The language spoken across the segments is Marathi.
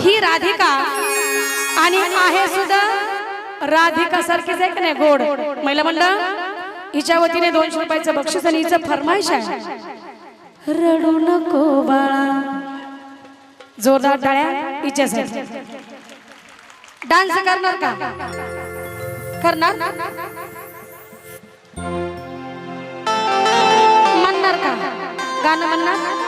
ही राधिका आणि आहे सुद्धा राधिका सारखीच आहे का नाही? गोड. महिला मंडळ हिच्या वतीने दोनशे रुपयाचं बक्षीस आणि हिचं फरमाईश आहे. रडू नको बाळा. जोरदार टाळ्या हिच्यासाठी. डान्स करणार का? करणार? म्हणणार का? गाणं म्हणणार?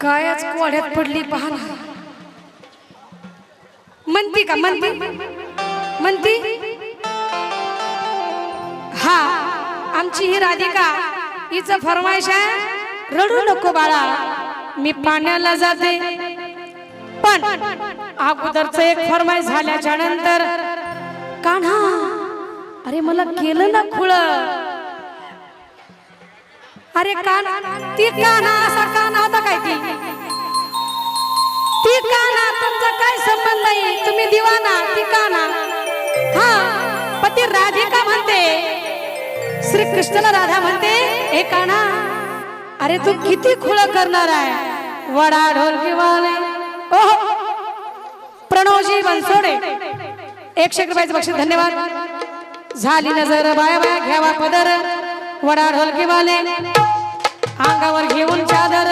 कायच कोड्यात पडली पहा ना म्हणती का म्हणती? म्हणती? हा आमची ही राधिका हिचं फरमाईश आहे रडू नको बाळा मी पाण्याला जाते. पण अगोदरच एक फरमाईश झाल्याच्यानंतर कान्हा अरे मला केलं ना खुळ. अरे कान ती काना असा काना होता काय ती? ती काना तुमचा काय संबंध नाही तुम्ही दिवाना ती काना. हा पण ती राधिका म्हणते. श्री कृष्णाला राधा म्हणते हे काना अरे तू किती खुळ करणार आहे? वडा ढोल वाले ओहो प्रणवजी बनसोडे. एकशे रुपयाचं बक्षीस धन्यवाद. झाली नजर बाया बाया घ्यावा पदर. वडा ढोलकी वाले अंगावर घेऊन चादर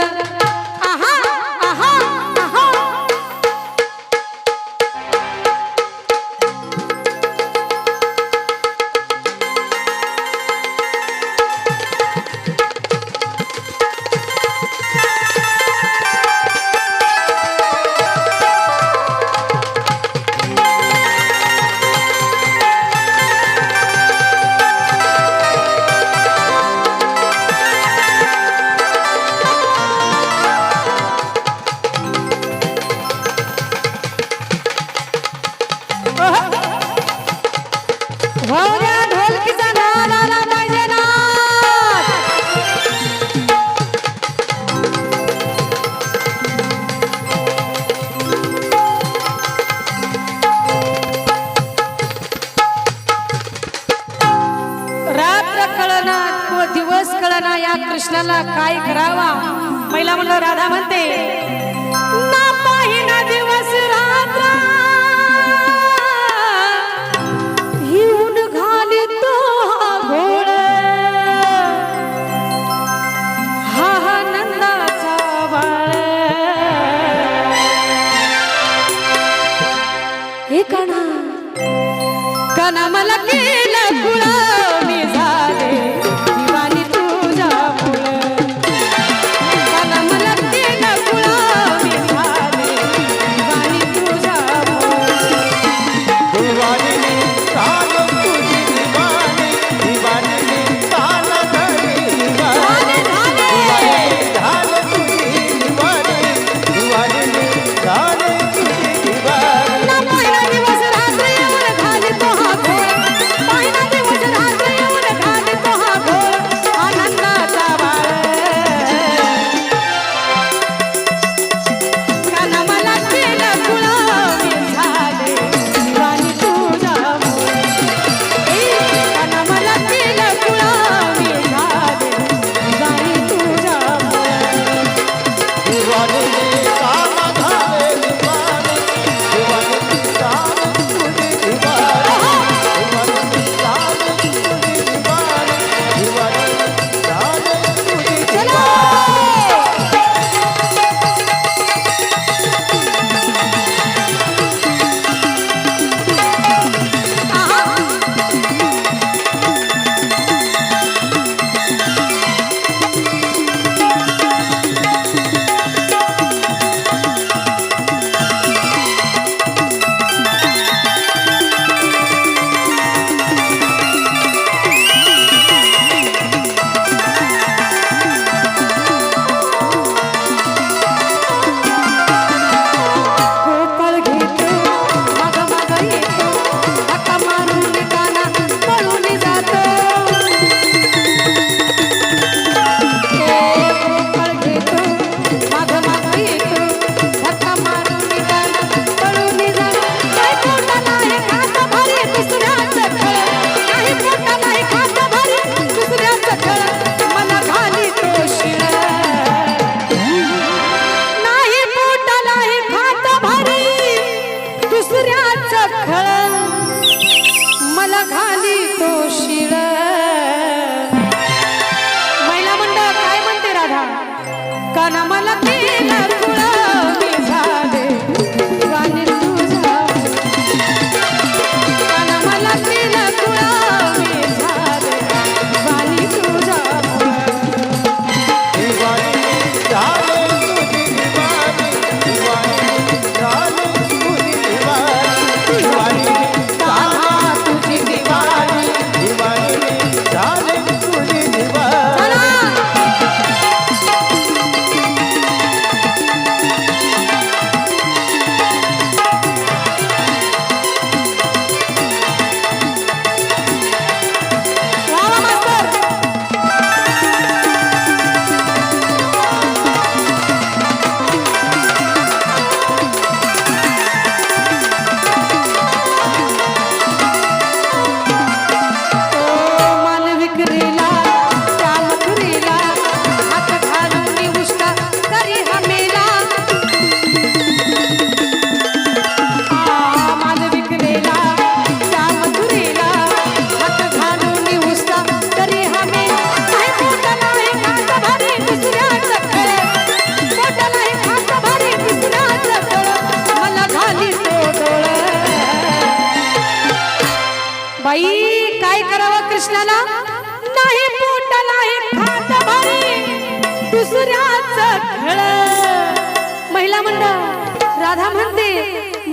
काय करावा? महिला म्हणलं राधा म्हणते ना पाहिना दिवस रात्र हा घोळ हा हा नंदाचा बाळ. हे कणा कणा मला केलं दुसऱ्याच खेळ. महिला मंडळ राधा म्हणते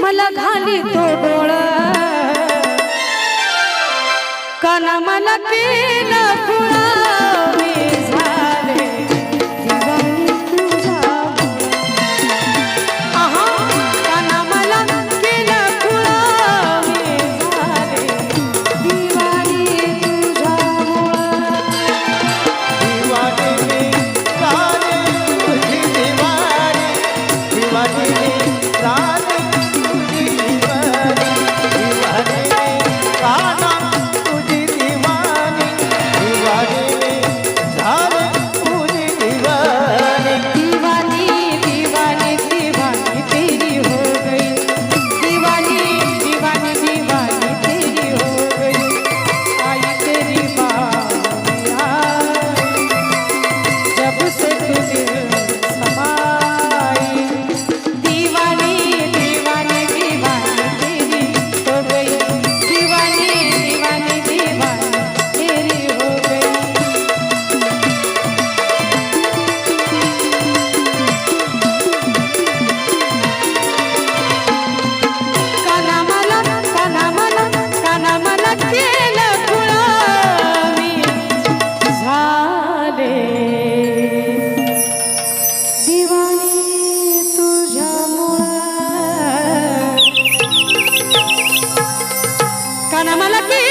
मला घाली तो डोळ. काना मला केलं ನಮಲಕೇ